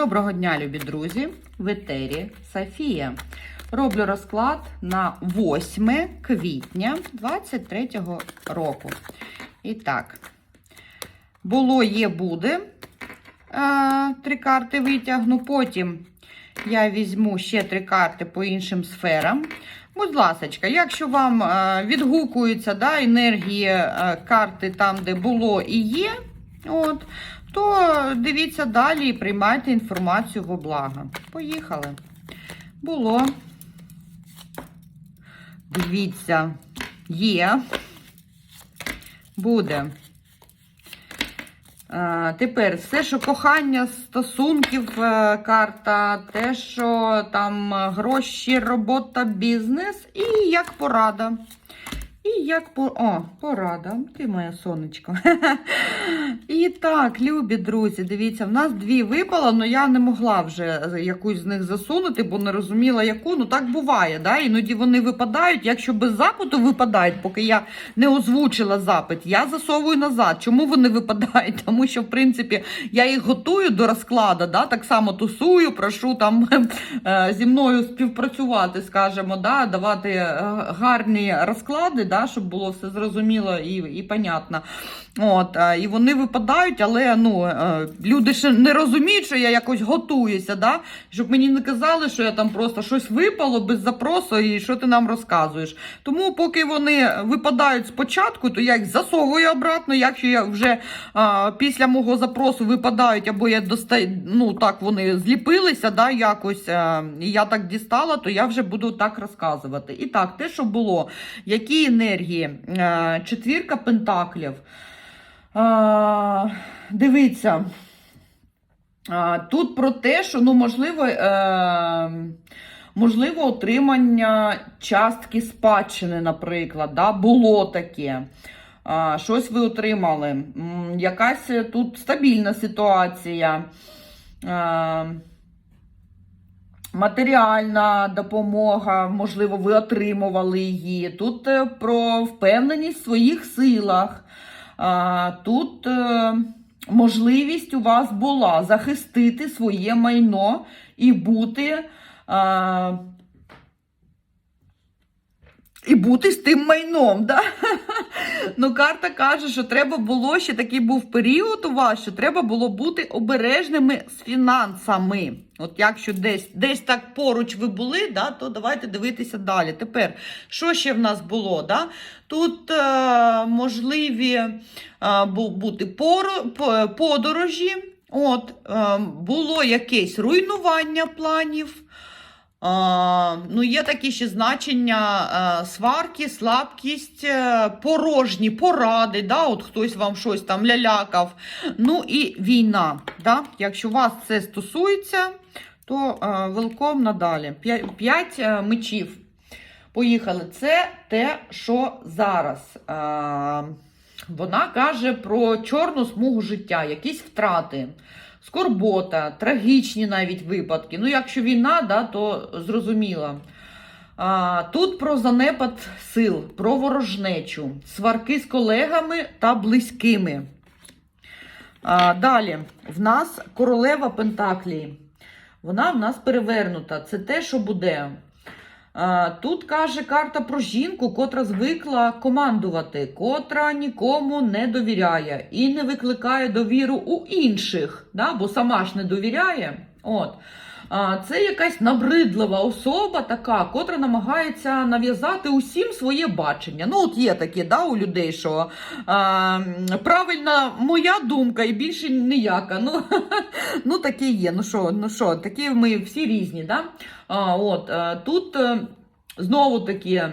Доброго дня, любі друзі! В етері Софія. Роблю розклад на 8 квітня 23 року. І так, було, є, буде. Е, Три карти витягну. Потім я візьму ще три карти по іншим сферам. Будь ласка, якщо вам е, відгукуються да, енергії е, карти там, де було і є, от, то дивіться далі і приймайте інформацію во благо. Поїхали. Було. Дивіться, є. Буде. А, тепер все, що кохання, стосунків, е, карта, те, що там е, гроші, робота, бізнес, і як порада. І як по... О, порада, ти моя сонечко. І так, любі друзі, дивіться, в нас дві випало, але я не могла вже якусь з них засунути, бо не розуміла, яку. Ну так буває. да? Іноді вони випадають, якщо без запиту випадають, поки я не озвучила запит, я засовую назад. Чому вони випадають? Тому що, в принципі, я їх готую до розкладу, да? так само тусую, прошу там е, зі мною співпрацювати, скажімо, да? давати е, гарні розклади, да? Щоб було все зрозуміло і, і понятно. От, е, і вони випадають, але ну, е, люди ще не розуміють, що я якось готуюся, да? щоб мені не казали, що я там просто щось випало без запросу і що ти нам розказуєш. Тому, поки вони випадають спочатку, то я їх засовую обратно. Якщо я вже а, після мого запросу випадають, або я достаю, ну так вони зліпилися, да, якось, а, і я так дістала, то я вже буду так розказувати. І так, те, що було, які енергії, А, четвірка пентаклів. Дивіться, тут про те, що ну, можливо, е, можливо, отримання частки спадщини, наприклад, да, було таке. Щось ви отримали. Якась тут стабільна ситуація. Матеріальна допомога, можливо, ви отримували її. Тут е, про впевненість в своїх силах. Тут е, можливість у вас була захистити своє майно і бути. І бути з тим майном. Да? Ну, карта каже, що треба було ще такий був період у вас, що треба було бути обережними з фінансами. От якщо десь десь так поруч ви були, да, то давайте дивитися далі. Тепер, що ще в нас було? Да? Тут е, можливі е, бути подорожі, От, е, було якесь руйнування планів. Ну, є такі ще значення е, сварки, слабкість, е, порожні поради, да, от хтось вам щось там лялякав. Ну і війна. Да? Якщо вас це стосується, то велком надалі. П'ять, е, мечів. Поїхали. Це те, що зараз. Вона каже про чорну смугу життя, якісь втрати скорбота, трагічні навіть випадки. Ну, якщо війна, да, то зрозуміло. А, Тут про занепад сил, про ворожнечу, сварки з колегами та близькими. А, Далі, в нас королева Пентаклії. Вона в нас перевернута. Це те, що буде. Тут каже карта про жінку, котра звикла командувати, котра нікому не довіряє і не викликає довіру у інших, да? бо сама ж не довіряє. От. Це якась набридлива особа, така, котра намагається нав'язати усім своє бачення. Ну, от є такі да, у людей, що а, правильна моя думка і більше ніяка. Ну, ну таке є. Ну що, ну що, такі ми всі різні. Да? А, от, а, Тут е, знову таки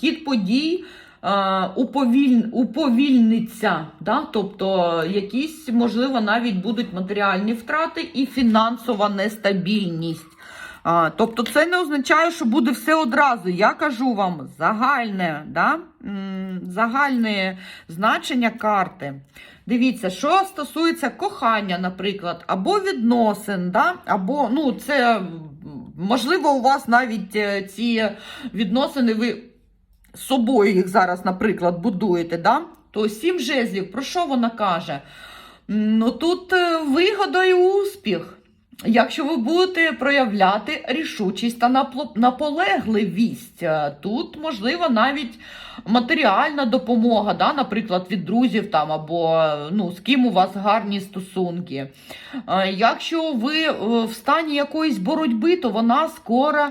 хід подій. Е, Уповіль... Уповільниться, да? тобто якісь, можливо, навіть будуть матеріальні втрати і фінансова нестабільність. А, тобто це не означає, що буде все одразу. Я кажу вам загальне, да? загальне значення карти. Дивіться, що стосується кохання, наприклад, або відносин, да? або ну, це можливо, у вас навіть е, ці відносини ви собою їх зараз, наприклад, будуєте. Да? То сім жезлів, про що вона каже? Ну тут е, вигода і успіх. Якщо ви будете проявляти рішучість та наполегливість, е, тут можливо навіть матеріальна допомога, да, наприклад, від друзів там або е, ну, з ким у вас гарні стосунки. Якщо ви в стані якоїсь боротьби, то вона скоро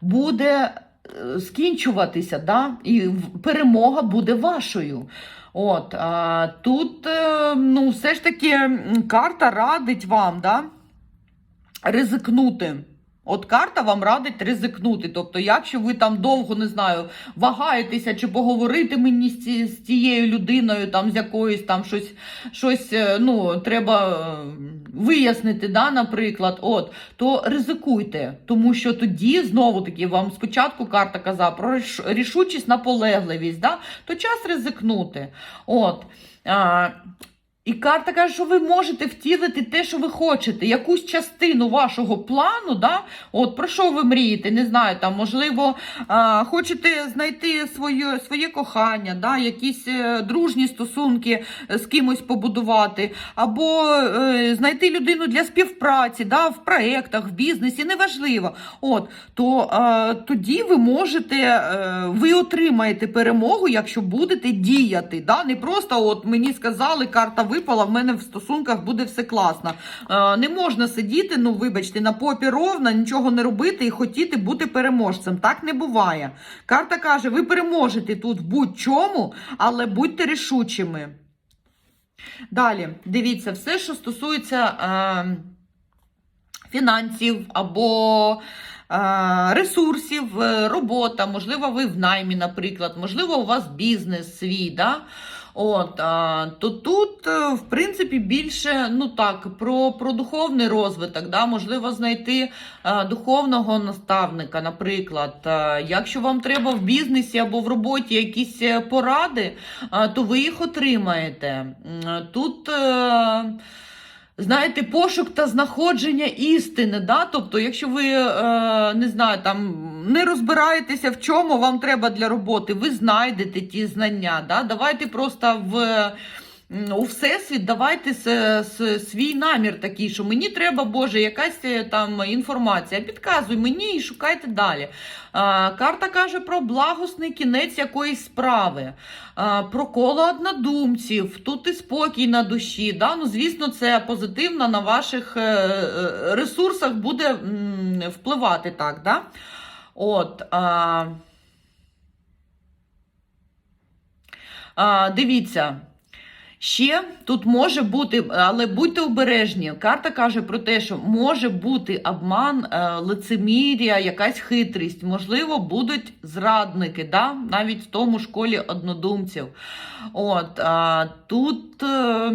буде скінчуватися, да, і перемога буде вашою. От, а, тут, е, ну, все ж таки, карта радить вам, да, ризикнути. От карта вам радить ризикнути. Тобто, якщо ви там довго не знаю, вагаєтеся чи поговорити мені з, тією людиною, там з якоюсь там щось, щось е, ну, треба е, вияснити, да, наприклад, от, то ризикуйте, тому що тоді знову таки вам спочатку карта казала про рішучість, наполегливість, да, то час ризикнути. От. А, і карта каже, що ви можете втілити те, що ви хочете, якусь частину вашого плану, да? от про що ви мрієте, не знаю, там, можливо, а, хочете знайти своє, своє кохання, да? якісь е, дружні стосунки е, з кимось побудувати, або е, знайти людину для співпраці, да? в проєктах, в бізнесі, неважливо. От, то е, тоді ви можете, е, ви отримаєте перемогу, якщо будете діяти. Да? Не просто от мені сказали, карта випала, в мене в стосунках буде все класно. Е, не можна сидіти, ну вибачте, на попі ровно, нічого не робити і хотіти бути переможцем. Так не буває. Карта каже, ви переможете тут в будь-чому, але будьте рішучими. Далі, дивіться, все, що стосується. Е, фінансів або е, ресурсів, е, робота, можливо, ви в наймі, наприклад, можливо, у вас бізнес свій. Да? От, а, то тут, е, в принципі, більше ну так, про, про духовний розвиток, да? можливо, знайти е, духовного наставника, наприклад. Е, якщо вам треба в бізнесі або в роботі якісь поради, то ви їх отримаєте. Тут. Е, Знаєте, пошук та знаходження істини, да? тобто, якщо ви е, не знаю, там не розбираєтеся, в чому вам треба для роботи, ви знайдете ті знання. Да? Давайте просто в у всесвіт давайте свій намір такий, що мені треба, Боже, якась е, там інформація. Підказуй мені і шукайте далі. Карта каже про благосний кінець якоїсь справи, про коло однодумців, тут і спокій на душі. Да? Ну, звісно, це позитивно на ваших е, е, ресурсах буде впливати так. Да? От, а, а, дивіться. Ще тут може бути, але будьте обережні. Карта каже про те, що може бути обман, е, лицемір'я, якась хитрість. Можливо, будуть зрадники, да? навіть в тому школі однодумців. От, а, тут. Е,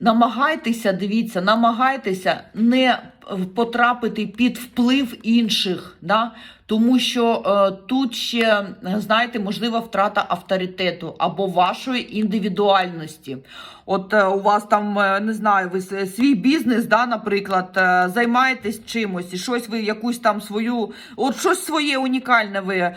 Намагайтеся, дивіться, намагайтеся не потрапити під вплив інших, да? тому що е, тут ще, знаєте, можлива втрата авторитету або вашої індивідуальності. От е, у вас там, е, не знаю, ви свій бізнес, да, наприклад, е, займаєтесь чимось, і щось ви якусь там свою, от щось своє унікальне ви е,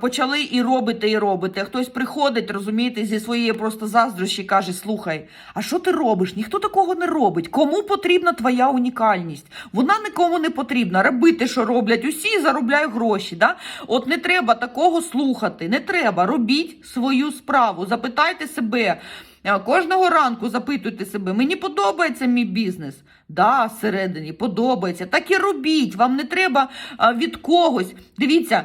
почали і робите, і робите. Хтось приходить, розумієте, зі своєї просто заздрощі каже: слухай, а що ти робиш? Ніхто такого не робить. Кому потрібна твоя унікальність? Вона нікому не потрібна. Робити, що роблять усі, заробляють гроші. Да? От не треба такого слухати. Не треба. Робіть свою справу. Запитайте себе. Е, Кожного ранку запитуйте себе, мені подобається мій бізнес. Да, всередині подобається. Так і робіть. Вам не треба від когось. Дивіться,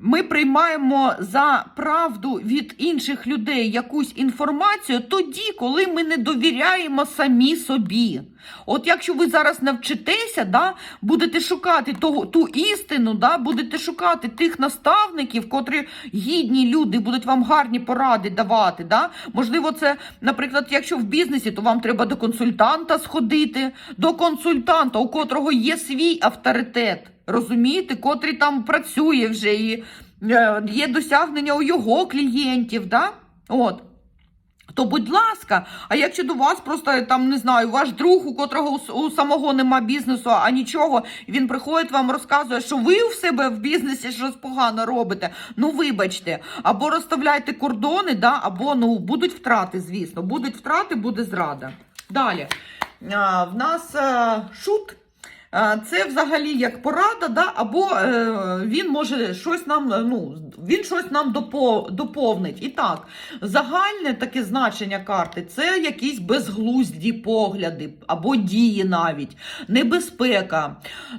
ми приймаємо за правду від інших людей якусь інформацію тоді, коли ми не довіряємо самі собі. От якщо ви зараз навчитеся, да, будете шукати того, ту істину, да, будете шукати тих наставників, котрі гідні люди будуть вам гарні поради давати. Да? Можливо, це, наприклад, якщо в бізнесі, то вам треба до консультанта сходити, до консультанта, у котрого є свій авторитет. Розумієте, котрий там працює вже і е, є досягнення у його клієнтів. Да? От. То, будь ласка, а якщо до вас просто там не знаю, ваш друг, у котрого у, самого нема бізнесу, а нічого, він приходить вам розказує, що ви в себе в бізнесі щось погано робите. Ну вибачте, або розставляйте кордони, да, або ну будуть втрати, звісно. Будуть втрати, буде зрада. Далі. а, в нас е, шут. Це взагалі як порада, да? або е, він може щось нам, е, ну, він щось нам доповнить. І так, загальне таке значення карти це якісь безглузді погляди або дії навіть, небезпека.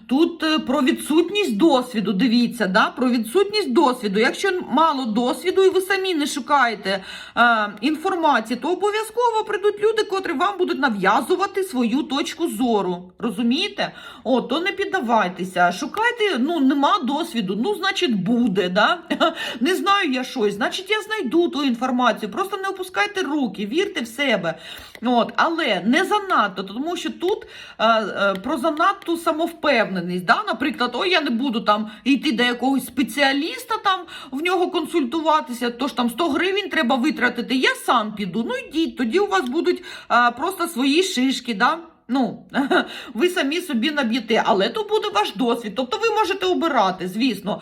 Тут е, про відсутність досвіду, дивіться, да? про відсутність досвіду. Якщо мало досвіду і ви самі не шукаєте е, інформації, то обов'язково прийдуть люди, котрі вам будуть нав'язувати свою точку зору. Розумієте? О, то не піддавайтеся. Шукайте, ну нема досвіду, ну, значить, буде. Да? Не знаю я щось, значить, я знайду ту інформацію. Просто не опускайте руки, вірте в себе. От, але не занадто, тому що тут е, е, про занадту самовпевненість. Да? Наприклад, ой, я не буду там йти до якогось спеціаліста, там в нього консультуватися, тож там 100 гривень треба витратити. Я сам піду. Ну йдіть, тоді у вас будуть е, просто свої шишки. Да? Ну, ви самі собі наб'єте, але то буде ваш досвід. Тобто ви можете обирати, звісно.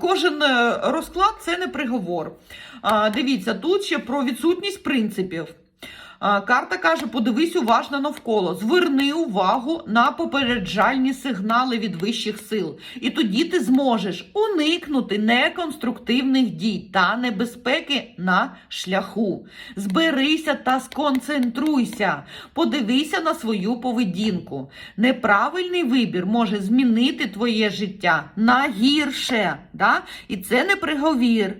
Кожен е, розклад це не приговор. Дивіться, тут ще про відсутність принципів. Карта каже: подивись уважно навколо, зверни увагу на попереджальні сигнали від вищих сил. І тоді ти зможеш уникнути неконструктивних дій та небезпеки на шляху. Зберися та сконцентруйся, подивися на свою поведінку. Неправильний вибір може змінити твоє життя на гірше. Да? І це не приговір.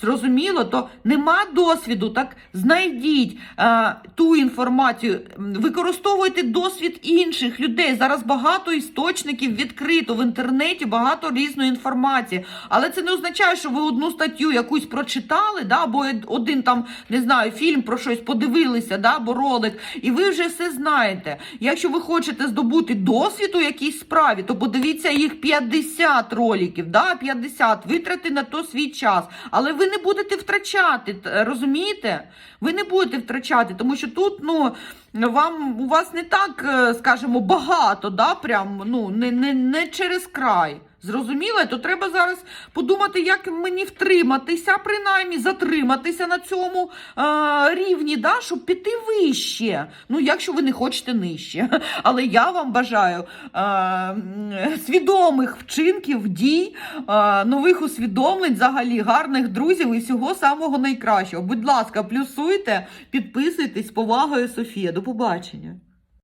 Зрозуміло, то нема досвіду, так знайдіть е, ту інформацію, використовуйте досвід інших людей. Зараз багато істочників відкрито в інтернеті, багато різної інформації. Але це не означає, що ви одну статтю якусь прочитали, да, або один там, не знаю, фільм про щось подивилися, да, або ролик, і ви вже все знаєте. Якщо ви хочете здобути досвід у якійсь справі, то подивіться їх 50 роликів, да, 50, витрати на то свій час. Але ви не будете втрачати, розумієте? Ви не будете втрачати, тому що тут, ну. Вам у вас не так, е, скажімо, багато, да, прям, ну, не, не, не через край. Зрозуміло? То треба зараз подумати, як мені втриматися, принаймні затриматися на цьому е, рівні, да, щоб піти вище. Ну, якщо ви не хочете нижче. Але я вам бажаю е, свідомих вчинків, дій, е, нових усвідомлень, взагалі гарних друзів і всього самого найкращого. Будь ласка, плюсуйте, підписуйтесь повагою, Софія. До побачення.